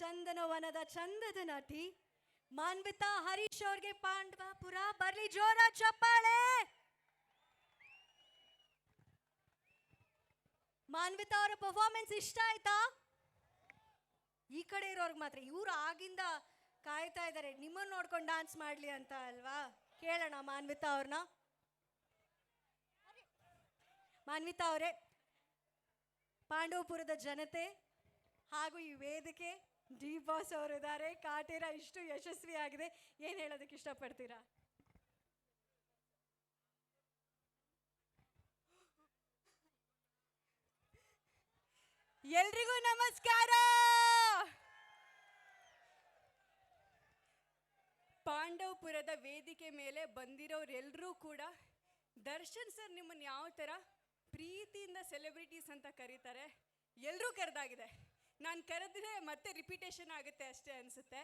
ಚಂದನವನದ ಚಂದದ ನಟಿ ಮಾನ್ವಿತಾ ಹರೀಶ್ ಅವ್ರಿಗೆ ಪಾಂಡವಪುರ ಬರ್ಲಿ ಜೋರ ಚಪ್ಪಾಳೆ. ಮಾನ್ವಿತಾ ಅವರ ಪರ್ಫಾರ್ಮೆನ್ಸ್ ಇಷ್ಟ ಆಯ್ತಾ? ಈ ಕಡೆ ಇರೋರ್ಗೆ ಮಾತ್ರ, ಇವ್ರು ಆಗಿಂದ ಕಾಯ್ತಾ ಇದ್ದಾರೆ ನಿಮ್ಮನ್ನ ನೋಡ್ಕೊಂಡು ಡಾನ್ಸ್ ಮಾಡ್ಲಿ ಅಂತ ಅಲ್ವಾ? ಕೇಳೋಣ ಮಾನ್ವಿತಾ ಅವ್ರನ್ನ ಮಾನ್ವಿತಾ ಅವರೇ, ಪಾಂಡವಪುರದ ಜನತೆ ಹಾಗೂ ಈ ವೇದಿಕೆ ಡಿ ಬಾಸ್ ಅವರು ಇದ್ದಾರೆ ಕಾಟೇರ ಇಷ್ಟು ಯಶಸ್ವಿಯಾಗಿದೆ. ಏನು ಹೇಳೋದಕ್ಕೆ ಇಷ್ಟಪಡ್ತೀರಾ? ಎಲ್ರಿಗೂ ನಮಸ್ಕಾರ! ಪಾಂಡವಪುರದ ವೇದಿಕೆ ಮೇಲೆ ಬಂದಿರೋರೆಲ್ಲರೂ ಕೂಡ ದರ್ಶನ್ ಸರ್ ನಿಮ್ಮನ್ನು ಯಾವ ಥರ ಪ್ರೀತಿಯಿಂದ ಸೆಲೆಬ್ರಿಟೀಸ್ ಅಂತ ಕರೀತಾರೆ ಎಲ್ಲರೂ ಕರೆದಾಗಿದೆ. ನಾನು ಕರೆದ್ರೆ ಮತ್ತೆ ರಿಪಿಟೇಷನ್ ಆಗುತ್ತೆ ಅಷ್ಟೇ ಅನಿಸುತ್ತೆ.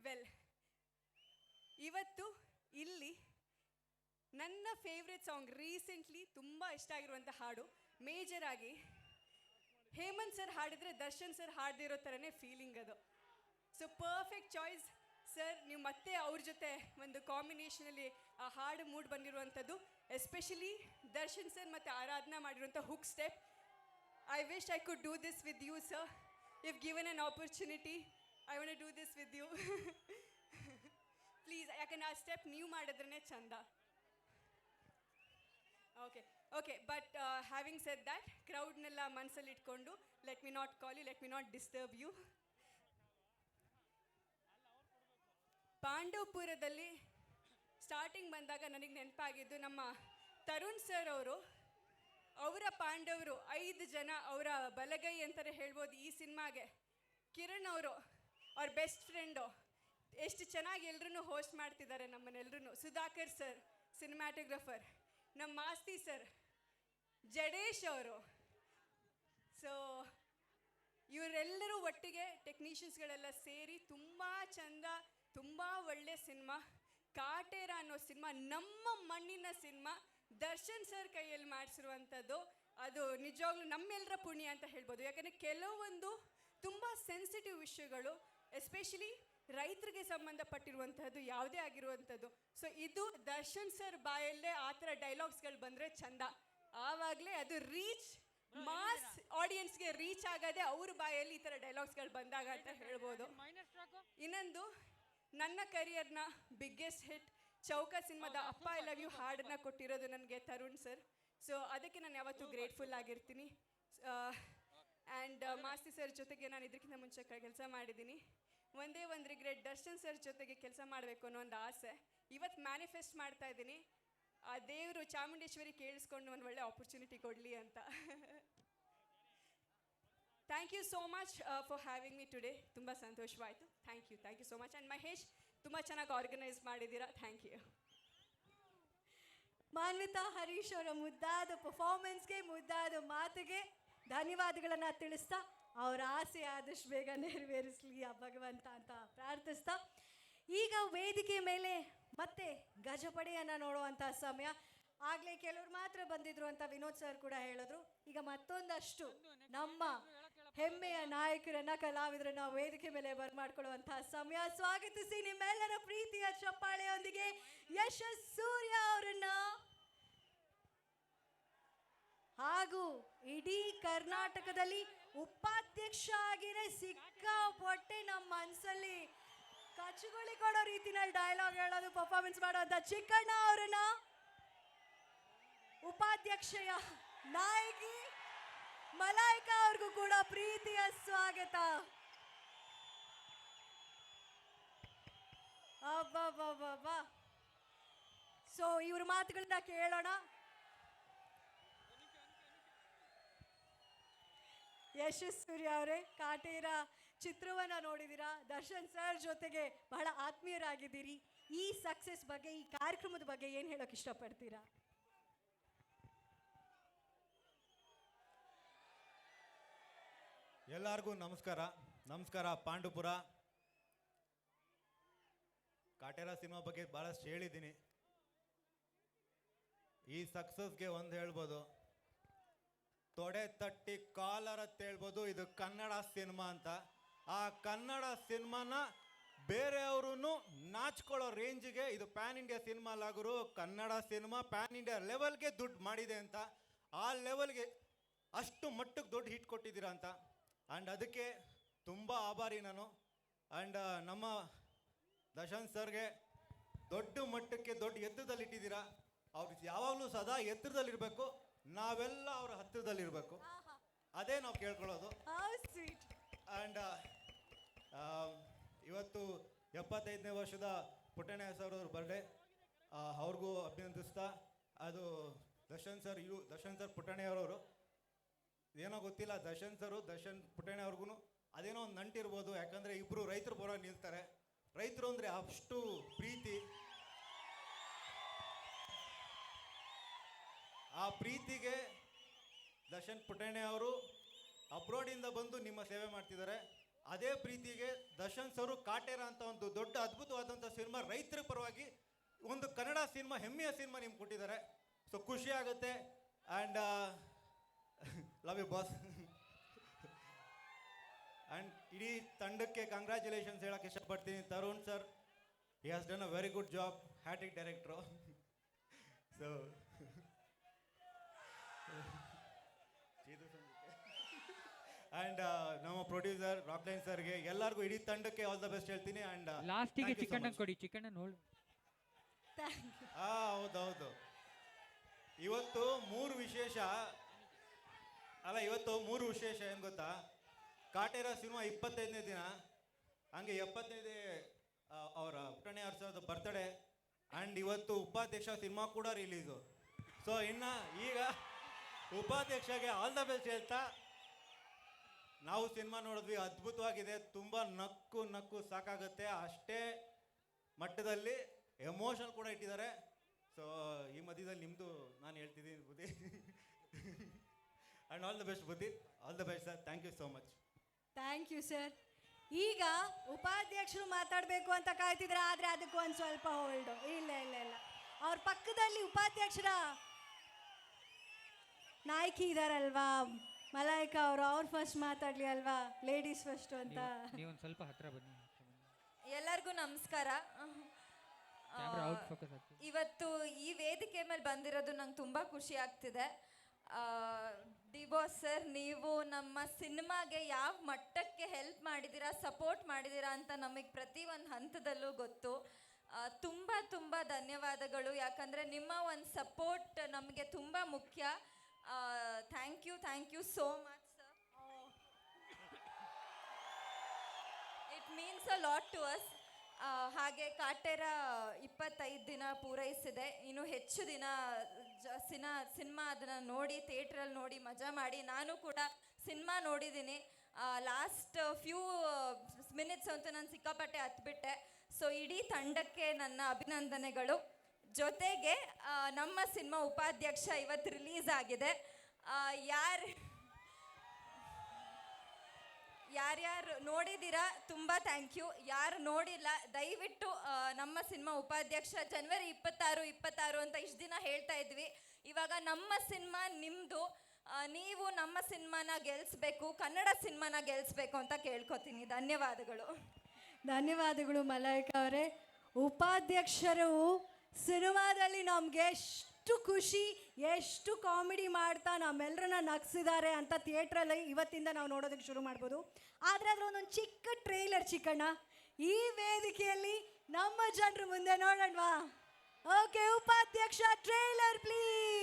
ವೆಲ್ ಇವತ್ತು ಇಲ್ಲಿ ನನ್ನ ಫೇವ್ರೆಟ್ ಸಾಂಗ್ ರೀಸೆಂಟ್ಲಿ ತುಂಬ ಇಷ್ಟ ಆಗಿರುವಂಥ ಹಾಡು ಮೇಜರ್ ಆಗಿ ಹೇಮಂತ್ ಸರ್ ಹಾಡಿದ್ರೆ ದರ್ಶನ್ ಸರ್ ಹಾಡ್ದಿರೋ ಥರನೇ ಫೀಲಿಂಗ್ ಅದು. ಸೊ ಪರ್ಫೆಕ್ಟ್ ಚಾಯ್ಸ್ ಸರ್ ನೀವು ಮತ್ತೆ ಅವ್ರ ಜೊತೆ ಒಂದು ಕಾಂಬಿನೇಷನಲ್ಲಿ ಆ ಹಾಡು ಮೂಡ್ ಬಂದಿರುವಂಥದ್ದು ಎಸ್ಪೆಷಲಿ ದರ್ಶನ್ ಸರ್ ಮತ್ತು ಆರಾಧನಾ ಮಾಡಿರುವಂಥ hook step I wish I could do this with you sir if given an opportunity I want do this with you please ಯಾಕಂದ್ರೆ ಆ ಸ್ಟೆಪ್ ನೀವು ಮಾಡಿದ್ರೇ ಚಂದ. Okay okay but having set that ಕ್ರೌಡ್ನೆಲ್ಲ ಮನಸ್ಸಲ್ಲಿ ಇಟ್ಕೊಂಡು let me not call you let me not disturb you ಪಾಂಡವಪುರದಲ್ಲಿ starting ಬಂದಾಗ ನನಗೆ ನೆನಪಾಗಿದ್ದು ನಮ್ಮ ತರುಣ್ ಸರ್ ಅವರು ಅವರ ಪಾಂಡವರು ಐದು ಜನ ಅವರ ಬಲಗೈ ಅಂತಾರೆ ಹೇಳ್ಬೋದು ಈ ಸಿನಿಮಾಗೆ. ಕಿರಣ್ ಅವರು, ಅವ್ರ ಬೆಸ್ಟ್ ಫ್ರೆಂಡು ಎಷ್ಟು ಚೆನ್ನಾಗಿ ಎಲ್ಲರೂ ಹೋಸ್ಟ್ ಮಾಡ್ತಿದ್ದಾರೆ ನಮ್ಮನ್ನೆಲ್ಲರೂ ಸುಧಾಕರ್ ಸರ್ ಸಿನಿಮ್ಯಾಟೋಗ್ರಫರ್ ನಮ್ಮ ಮಾಸ್ತಿ ಸರ್ ಜಡೇಶ್ ಅವರು. ಸೊ ಇವರೆಲ್ಲರೂ ಒಟ್ಟಿಗೆ ಟೆಕ್ನಿಷಿಯನ್ಸ್ಗಳೆಲ್ಲ ಸೇರಿ ತುಂಬ ಚಂದ, ತುಂಬ ಒಳ್ಳೆ ಸಿನಿಮಾ. ಕಾಟೇರ ಅನ್ನೋ ಸಿನಿಮಾ, ನಮ್ಮ ಮಣ್ಣಿನ ಸಿನಿಮಾ. ದರ್ಶನ್ ಸರ್ ಕೈಯಲ್ಲಿ ಮಾಡಿಸಿರುವಂಥದ್ದು ಅದು ನಿಜವಾಗ್ಲೂ ನಮ್ಮೆಲ್ಲರ ಪುಣ್ಯ ಅಂತ ಹೇಳ್ಬೋದು. ಯಾಕಂದರೆ ಕೆಲವೊಂದು ತುಂಬ ಸೆನ್ಸಿಟಿವ್ ವಿಷಯಗಳು ಎಸ್ಪೆಷಲಿ ರೈತರಿಗೆ ಸಂಬಂಧಪಟ್ಟಿರುವಂತಹದ್ದು ಯಾವುದೇ ಆಗಿರುವಂಥದ್ದು. ಸೊ ಇದು ದರ್ಶನ್ ಸರ್ ಬಾಯಲ್ಲೇ ಆ ಥರ ಡೈಲಾಗ್ಸ್ಗಳು ಬಂದರೆ ಚಂದ. ಆವಾಗಲೇ ಅದು ರೀಚ್ ಮಾಸ್ ಆಡಿಯನ್ಸ್ಗೆ ರೀಚ್ ಆಗದೆ ಅವ್ರ ಬಾಯಲ್ಲಿ ಈ ಥರ ಡೈಲಾಗ್ಸ್ಗಳು ಬಂದಾಗ ಅಂತ ಹೇಳ್ಬೋದು. ಇನ್ನೊಂದು ನನ್ನ ಕರಿಯರ್ನ ಬಿಗ್ಗೆಸ್ಟ್ ಹಿಟ್ ಚೌಕ ಸಿನಿಮಾದ ಅಪ್ಪ ಐ ಲವ್ ಯು ಹಾಡನ್ನ ಕೊಟ್ಟಿರೋದು ನನಗೆ ತರುಣ್ ಸರ್. ಸೊ ಅದಕ್ಕೆ ನಾನು ಯಾವತ್ತೂ ಗ್ರೇಟ್ಫುಲ್ ಆಗಿರ್ತೀನಿ. ಆ್ಯಂಡ್ ಮಾಸ್ತಿ ಸರ್ ಜೊತೆಗೆ ನಾನು ಇದಕ್ಕಿಂತ ಮುಂಚೆ ಕೆಲಸ ಮಾಡಿದ್ದೀನಿ. ಒಂದೇ ಒಂದು ರಿಗ್ರೆಟ್ ದರ್ಶನ್ ಸರ್ ಜೊತೆಗೆ ಕೆಲಸ ಮಾಡಬೇಕು ಅನ್ನೋ ಒಂದು ಆಸೆ. ಇವತ್ತು ಮ್ಯಾನಿಫೆಸ್ಟ್ ಮಾಡ್ತಾ ಇದ್ದೀನಿ. ಆ ದೇವರು ಚಾಮುಂಡೇಶ್ವರಿ ಕೇಳಿಸ್ಕೊಂಡು ಒಂದು ಒಳ್ಳೆ ಆಪರ್ಚುನಿಟಿ ಕೊಡಲಿ ಅಂತ. Thank you so much for having me today ತುಂಬ ಸಂತೋಷವಾಯಿತು. Thank you thank you so much and Mahesh ತುಂಬ ಚೆನ್ನಾಗಿ ಆರ್ಗನೈಸ್ ಮಾಡಿದ್ದೀರಾ? ಥ್ಯಾಂಕ್ ಯು ಮಾನ್ವಿತಾ ಹರೀಶ್ ಅವರ ಮುದ್ದಾದ ಪರ್ಫಾರ್ಮೆನ್ಸ್ಗೆ ಮುದ್ದಾದ ಮಾತಿಗೆ ಧನ್ಯವಾದಗಳನ್ನು ತಿಳಿಸ್ತಾ ಅವರ ಆಸೆ ಆದಷ್ಟು ಬೇಗ ನೆರವೇರಿಸಲಿ ಆ ಭಗವಂತ ಅಂತ ಪ್ರಾರ್ಥಿಸ್ತಾ. ಈಗ ವೇದಿಕೆ ಮೇಲೆ ಮತ್ತೆ ಗಜಪಡೆಯನ್ನ ನೋಡುವಂಥ ಸಮಯ. ಆಗಲೇ ಕೆಲವ್ರು ಮಾತ್ರ ಬಂದಿದ್ರು ಅಂತ ವಿನೋದ್ ಸರ್ ಕೂಡ ಹೇಳಿದ್ರು. ಈಗ ಮತ್ತೊಂದಷ್ಟು ನಮ್ಮ ಹೆಮ್ಮೆಯ ನಾಯಕರನ್ನ ಕಲಾವಿದರನ್ನ ವೇದಿಕೆ ಮೇಲೆ ಬರ್ಮಾಡ್ಕೊಳ್ಳುವಂತಹ ಸಮಯ. ಸ್ವಾಗತಿಸಿ ನಿಮ್ಮೆಲ್ಲರ ಪ್ರೀತಿಯ ಚಪ್ಪಾಳೆಯೊಂದಿಗೆ ಯಶಸ್ ಸೂರ್ಯ ಅವರನ್ನ. ಹಾಗೂ ಇಡೀ ಕರ್ನಾಟಕದಲ್ಲಿ ಉಪಾಧ್ಯಕ್ಷ ಆಗಿರೋ ಸಿಕ್ಕಾಪಟ್ಟೆ ನಮ್ಮ ಮನ್ಸಲ್ಲಿ ಕಚ್ಚುಗುಳಿ ಕೊಡೋ ರೀತಿನಲ್ಲಿ ಡೈಲಾಗ್ ಹೇಳೋದು ಪರ್ಫಾರ್ಮೆನ್ಸ್ ಮಾಡೋಂಥ ಚಿಕ್ಕಣ್ಣ ಅವರನ್ನ. ಉಪಾಧ್ಯಕ್ಷೆಯ ನಾಯಕಿ. ಮಲಾಯಿಕಾ ಅವ್ರಿಗೂ ಕೂಡ ಪ್ರೀತಿಯ ಸ್ವಾಗತ. ಸೊ ಇವ್ರ ಮಾತುಗಳನ್ನ ಕೇಳೋಣ. ಯಶಸ್ ಸೂರ್ಯ ಅವರೇ, ಕಾಟೇರ ಚಿತ್ರವನ್ನ ನೋಡಿದ್ದೀರಾ ದರ್ಶನ್ ಸರ್ ಜೊತೆಗೆ ಬಹಳ ಆತ್ಮೀಯರಾಗಿದ್ದೀರಿ. ಈ ಸಕ್ಸಸ್ ಬಗ್ಗೆ, ಈ ಕಾರ್ಯಕ್ರಮದ ಬಗ್ಗೆ ಏನು ಹೇಳೋಕೆ ಇಷ್ಟಪಡ್ತೀರಾ? ಎಲ್ಲರಿಗೂ ನಮಸ್ಕಾರ. ನಮಸ್ಕಾರ, ಪಾಂಡುಪುರ. ಕಾಟೇರ ಸಿನಿಮಾ ಬಗ್ಗೆ ಭಾಳಷ್ಟು ಹೇಳಿದ್ದೀನಿ. ಈ ಸಕ್ಸಸ್ಗೆ ಒಂದು ಹೇಳ್ಬೋದು. ತೊಡೆ ತಟ್ಟಿ ಕಾಲರ್ ಅಂತ ಹೇಳ್ಬೋದು, ಇದು ಕನ್ನಡ ಸಿನಿಮಾ ಅಂತ. ಆ ಕನ್ನಡ ಸಿನಿಮಾನ ಬೇರೆಯವರು ನಾಚ್ಕೊಳ್ಳೋ ರೇಂಜ್ಗೆ ಇದು ಪ್ಯಾನ್ ಇಂಡಿಯಾ ಸಿನಿಮಾ ಲಾಗರು ಕನ್ನಡ ಸಿನಿಮಾ ಪ್ಯಾನ್ ಇಂಡಿಯಾ ಲೆವೆಲ್ಗೆ ದುಡ್ಡು ಮಾಡಿದೆ ಅಂತ. ಆ ಲೆವೆಲ್ಗೆ ಅಷ್ಟು ಮಟ್ಟಕ್ಕೆ ದೊಡ್ಡ ಹಿಟ್ ಕೊಟ್ಟಿದ್ದೀರಾ ಅಂತ. ಆ್ಯಂಡ್ ಅದಕ್ಕೆ ತುಂಬ ಆಭಾರಿ ನಾನು. ಆ್ಯಂಡ್ ನಮ್ಮ ದಶಾಂತ್ ಸರ್ಗೆ ದೊಡ್ಡ ಮಟ್ಟಕ್ಕೆ ದೊಡ್ಡ ಎತ್ತರದಲ್ಲಿ ಇಟ್ಟಿದ್ದೀರಾ ಅವ್ರು ಯಾವಾಗಲೂ ಸದಾ ಎತ್ತರದಲ್ಲಿರಬೇಕು. ನಾವೆಲ್ಲ ಅವ್ರ ಹತ್ತಿರದಲ್ಲಿರಬೇಕು. ಅದೇ ನಾವು ಕೇಳ್ಕೊಳ್ಳೋದು. ಹೌ ಸ್ವೀಟ್ ಆ್ಯಂಡ್ ಇವತ್ತು ಎಪ್ಪತ್ತೈದನೇ ವರ್ಷದ ಪುಟ್ಟಣ್ಣ ಸರ್ ಅವ್ರ ಬರ್ಡೇ ಅವ್ರಿಗೂ ಅಭಿನಂದಿಸ್ತಾ. ಅದು Darshan sir you Darshan sir ಪುಟ್ಟಣ್ಣಯ್ಯವ್ರವರು ಏನೋ ಗೊತ್ತಿಲ್ಲ ದರ್ಶನ್ ಸರು ದರ್ಶನ್ ಪುಟ್ಟಣ್ಣ ಅವ್ರಿಗೂ ಅದೇನೋ ಒಂದು ನಂಟಿರ್ಬೋದು, ಯಾಕಂದರೆ ಇಬ್ಬರು ರೈತರು ಬರೋ ನಿಲ್ತಾರೆ. ರೈತರು ಅಂದರೆ ಅಷ್ಟು ಪ್ರೀತಿ. ಆ ಪ್ರೀತಿಗೆ ದರ್ಶನ್ ಪುಟೇಣೆ ಅವರು ಅಬ್ರೋಡಿಂದ ಬಂದು ನಿಮ್ಮ ಸೇವೆ ಮಾಡ್ತಿದ್ದಾರೆ. ಅದೇ ಪ್ರೀತಿಗೆ ದರ್ಶನ್ ಸರು ಕಾಟೇರ ಅಂತ ಒಂದು ದೊಡ್ಡ ಅದ್ಭುತವಾದಂಥ ಸಿನಿಮಾ ರೈತರ ಪರವಾಗಿ ಒಂದು ಕನ್ನಡ ಸಿನಿಮಾ ಹೆಮ್ಮೆಯ ಸಿನಿಮಾ ನಿಮ್ಗೆ ಕೊಟ್ಟಿದ್ದಾರೆ. ಸೊ ಖುಷಿ ಆಗುತ್ತೆ. And love you boss and ಇಡೀ ತಂಡಕ್ಕೆ ಕಂಗ್ರ್ಯಾಚುಲೇಷನ್ಸ್ ಹೇಳಕ್ಕೆ ಇಷ್ಟಪಡ್ತೀನಿ. Tarun sir he has done a very good job hat trick director so and ನಮ್ಮ ಪ್ರೊಡ್ಯೂಸರ್ ರಾಕ್ಲೈನ್ ಸರ್ಗೆ ಎಲ್ಲರಿಗೂ ಇಡೀ ತಂಡಕ್ಕೆ ಆಲ್ ದ ಬೆಸ್ಟ್ ಹೇಳ್ತೀನಿ ಅಂಡ್ ಲಾಸ್ಟಿಗೆ ಚಿಕನ್ ಕೊಡಿ ಚಿಕನ್ ನೋಡಿ. ಹಾಂ ಹೌದೌದು. ಇವತ್ತು ಮೂರು ವಿಶೇಷ ಅಲ್ಲ, ಇವತ್ತು ಮೂರು ವಿಶೇಷ ಏನು ಗೊತ್ತಾ? ಕಾಟೇರ ಸಿನಿಮಾ ಇಪ್ಪತ್ತೈದನೇ ದಿನ. ಹಂಗೆ ಎಪ್ಪತ್ತೈದೇ ಅವರ ಪುಟ್ಟಣೆ ವರ್ಷದ ಬರ್ತಡೇ ಆ್ಯಂಡ್ ಇವತ್ತು ಉಪಾಧ್ಯಕ್ಷ ಸಿನಿಮಾ ಕೂಡ ರಿಲೀಸು ಸೊ ಇನ್ನು ಈಗ ಉಪಾಧ್ಯಕ್ಷಗೆ ಆಲ್ ದ ಬೆಸ್ಟ್ ಹೇಳ್ತಾ, ನಾವು ಸಿನಿಮಾ ನೋಡಿದ್ವಿ, ಅದ್ಭುತವಾಗಿದೆ, ತುಂಬ ನಕ್ಕು ನಕ್ಕು ಸಾಕಾಗುತ್ತೆ. ಅಷ್ಟೇ ಮಟ್ಟದಲ್ಲಿ ಎಮೋಷನ್ ಕೂಡ ಇಟ್ಟಿದ್ದಾರೆ. ಸೊ ಈ ಮಧ್ಯದಲ್ಲಿ ನಿಮ್ಮದು ನಾನು ಹೇಳ್ತಿದ್ದೀನಿ ಬುದ್ಧಿ. ಆ್ಯಂಡ್ ಆಲ್ ದ ಬೆಸ್ಟ್ ಬುದ್ಧಿ all the best sir thank you so much thank you sir ಈಗ ಉಪಾಧ್ಯಕ್ಷರು ಮಾತಾಡಬೇಕು ಅಂತ ಕಾಯ್ತಿದ್ರೆ ಆದರೆ ಅದಕ್ಕೂ ಒಂದು ಸ್ವಲ್ಪ ಹೋಲ್ಡು ಇಲ್ಲ ಇಲ್ಲ ಇಲ್ಲ. ಅವ್ರ ಪಕ್ಕದಲ್ಲಿ ಉಪಾಧ್ಯಕ್ಷರ ನಾಯಕಿ ಇದಾರಲ್ವಾ? ಮಲಾಯಿಕಾ ಅವರು ಅವ್ರ ಫಸ್ಟ್ ಮಾತಾಡ್ಲಿ ಅಲ್ವಾ? ಲೇಡೀಸ್ ಫಸ್ಟ್ ಅಂತ. ನೀವು ಒಂದು ಸ್ವಲ್ಪ ಹತ್ರ ಬನ್ನಿ. ಎಲ್ಲರಿಗೂ ನಮಸ್ಕಾರ. ಆಗ್ತದೆ. ಇವತ್ತು ಈ ವೇದಿಕೆ ಮೇಲೆ ಬಂದಿರೋದು ನಂಗೆ ತುಂಬಾ ಖುಷಿ ಆಗ್ತಿದೆ. ಡಿಬಾಸ್ ಸರ್ ನೀವು ನಮ್ಮ ಸಿನಿಮಾಗೆ ಯಾವ ಮಟ್ಟಕ್ಕೆ ಹೆಲ್ಪ್ ಮಾಡಿದ್ದೀರಾ, ಸಪೋರ್ಟ್ ಮಾಡಿದ್ದೀರಾ ಅಂತ ನಮಗೆ ಪ್ರತಿ ಒಂದು ಹಂತದಲ್ಲೂ ಗೊತ್ತು. ತುಂಬ ತುಂಬ ಧನ್ಯವಾದಗಳು. ಯಾಕಂದರೆ ನಿಮ್ಮ ಒಂದು ಸಪೋರ್ಟ್ ನಮಗೆ ತುಂಬ ಮುಖ್ಯ. Thank you thank you so much sir it means a lot to us ಹಾಗೆ ಕಾಟೇರ ಇಪ್ಪತ್ತೈದು ದಿನ ಪೂರೈಸಿದೆ. ಇನ್ನು ಹೆಚ್ಚು ದಿನ ಸಿನಾ, ಸಿನಿಮಾ ಅದನ್ನು ನೋಡಿ ಥಿಯೇಟ್ರಲ್ಲಿ ನೋಡಿ, ಮಜಾ ಮಾಡಿ, ನಾನು ಕೂಡ ಸಿನಿಮಾ ನೋಡಿದ್ದೀನಿ. ಲಾಸ್ಟ್ ಫ್ಯೂ ಮಿನಿಟ್ಸ್ ಅಂತೂ ನಾನು ಸಿಕ್ಕಾಪಟ್ಟೆ ಹತ್ಬಿಟ್ಟೆ. ಸೊ ಇಡೀ ತಂಡಕ್ಕೆ ನನ್ನ ಅಭಿನಂದನೆಗಳು. ಜೊತೆಗೆ ನಮ್ಮ ಸಿನಿಮಾ ಉಪಾಧ್ಯಕ್ಷ ಇವತ್ತು ರಿಲೀಸ್ ಆಗಿದೆ. ಯಾರು ಯಾರ್ಯಾರು ನೋಡಿದ್ದೀರಾ, ತುಂಬ ಥ್ಯಾಂಕ್ ಯು ಯಾರು ನೋಡಿಲ್ಲ, ದಯವಿಟ್ಟು ನಮ್ಮ ಸಿನಿಮಾ ಉಪಾಧ್ಯಕ್ಷ ಜನವರಿ ಇಪ್ಪತ್ತಾರು ಇಪ್ಪತ್ತಾರು ಅಂತ ಇಷ್ಟು ದಿನ ಹೇಳ್ತಾ ಇದ್ವಿ. ಇವಾಗ ನಮ್ಮ ಸಿನಿಮಾ ನಿಮ್ಮದು ನೀವು ನಮ್ಮ ಸಿನಿಮಾನ ಗೆಲ್ಲಿಸ್ಬೇಕು ಕನ್ನಡ ಸಿನಿಮಾನ ಗೆಲ್ಲಿಸ್ಬೇಕು ಅಂತ ಕೇಳ್ಕೊತೀನಿ. ಧನ್ಯವಾದಗಳು. ಧನ್ಯವಾದಗಳು ಮಲಾಯಿಕಾ ಅವರೇ. ಉಪಾಧ್ಯಕ್ಷರು ಸಿನಿಮಾದಲ್ಲಿ ನಮಗೆ ಎಷ್ಟು ಖುಷಿ, ಎಷ್ಟು ಕಾಮಿಡಿ ಮಾಡ್ತಾ ನಮ್ಮೆಲ್ಲರನ್ನ ನಗ್ಸಿದ್ದಾರೆ ಅಂತ ಥಿಯೇಟ್ರಲ್ಲಿ ಇವತ್ತಿಂದ ನಾವು ನೋಡೋದಕ್ಕೆ ಶುರು ಮಾಡ್ಬೋದು. ಆದರೆ ಅದರ ಚಿಕ್ಕ ಟ್ರೈಲರ್ ಚಿಕ್ಕಣ್ಣ, ಈ ವೇದಿಕೆಯಲ್ಲಿ ನಮ್ಮ ಜನರ ಮುಂದೆ ನೋಡೋಣವಾ? Okay Upadhyaksha trailer please